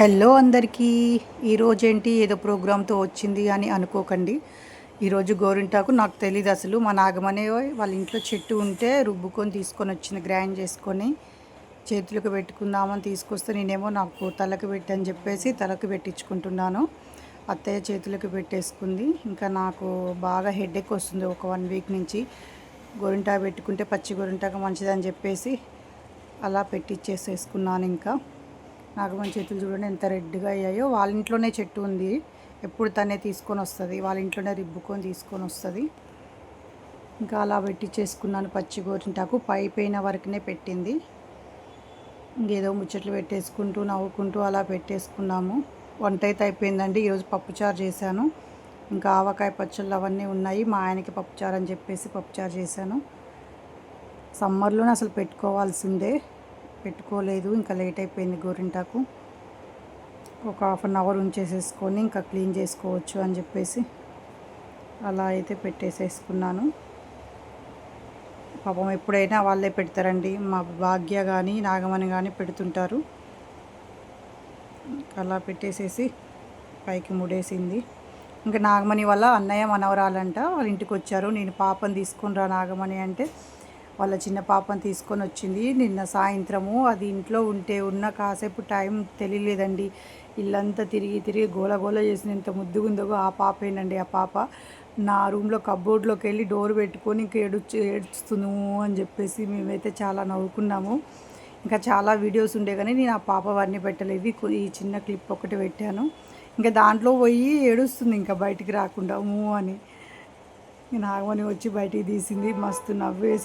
Hello అందరికీ. ఈరోజు ఏంటి ఏదో ప్రోగ్రామ్తో వచ్చింది అని అనుకోకండి. ఈరోజు గోరింటాకు నాకు తెలియదు అసలు. మా నాగమనే వాళ్ళ ఇంట్లో చెట్టు ఉంటే రుబ్బుకొని తీసుకొని వచ్చింది గ్రైండ్ చేసుకొని చేతులకు పెట్టుకుందామని తీసుకొస్తే నేనేమో నాకు తలకు పెట్టని చెప్పేసి తలకు పెట్టించుకుంటున్నాను. అత్తయ్య చేతులకు పెట్టేసుకుంది. ఇంకా నాకు బాగా హెడేక్ వస్తుంది ఒక వన్ వీక్ నుంచి. గోరింటాకు పెట్టుకుంటే పచ్చి గోరింటాకు మంచిదని చెప్పేసి అలా పెట్టించేసేసుకున్నాను ఇంకా. నాగమణి చేతులు చూడండి ఎంత రెడ్గా అయ్యాయో. వాళ్ళ ఇంట్లోనే చెట్టు ఉంది. ఎప్పుడు తనే తీసుకొని వస్తుంది. వాళ్ళ ఇంట్లోనే రిబ్బుకొని తీసుకొని వస్తుంది. ఇంకా అలా పెట్టి చేసుకున్నాను పచ్చి గోరింటాకు. పై పైన వరకునే పెట్టింది. ఇంకేదో ముచ్చట్లు పెట్టేసుకుంటూ నవ్వుకుంటూ అలా పెట్టేసుకున్నాము. వంట అయితే అయిపోయిందండి. ఈరోజు పప్పుచారు చేశాను. ఇంకా ఆవకాయ పచ్చళ్ళు అవన్నీ ఉన్నాయి. మా ఆయనకి పప్పుచారు అని చెప్పేసి పప్పుచారు చేశాను. సమ్మర్లోనే అసలు పెట్టుకోవాల్సిందే. పెట్టుకోలేదు. ఇంకా లేట్ అయిపోయింది గోరింటాకు. ఒక హాఫ్ అన్ అవర్ ఉంచేసేసుకొని ఇంకా క్లీన్ చేసుకోవచ్చు అని చెప్పేసి అలా అయితే పెట్టేసేసుకున్నాను. పాపం ఎప్పుడైనా వాళ్ళే పెడతారండి. మా భాగ్య కానీ నాగమణి కానీ పెడుతుంటారు. అలా పెట్టేసేసి పైకి ముడేసింది. ఇంకా నాగమణి వల్ల అన్నయ్య మనవరాలంట వాళ్ళ ఇంటికి వచ్చారు. నేను పాపని తీసుకుని రా నాగమణి అంటే వాళ్ళ చిన్న పాపని తీసుకొని వచ్చింది. నిన్న సాయంత్రము అది ఇంట్లో ఉంటే ఉన్న కాసేపు టైం తెలియలేదండి. ఇల్లంతా తిరిగి తిరిగి గోల గోల చేసిన ఎంత ముద్దుగుందో ఆ పాపేనండి ఆ పాప నా రూమ్లో కబోర్డ్లోకి వెళ్ళి డోర్ పెట్టుకొని ఇంకా ఏడుచు ఏడుస్తును అని చెప్పేసి మేమైతే చాలా నవ్వుకున్నాము. ఇంకా చాలా వీడియోస్ ఉండే కానీ నేను ఆ పాప వారిని పెట్టలేదు. ఈ ఈ చిన్న క్లిప్ ఒకటి పెట్టాను. ఇంకా దాంట్లో పోయి ఏడుస్తుంది ఇంకా బయటికి రాకుండా. మూ అని. నాగమణి వచ్చి బయటికి తీసింది. మస్తు నవ్వేసి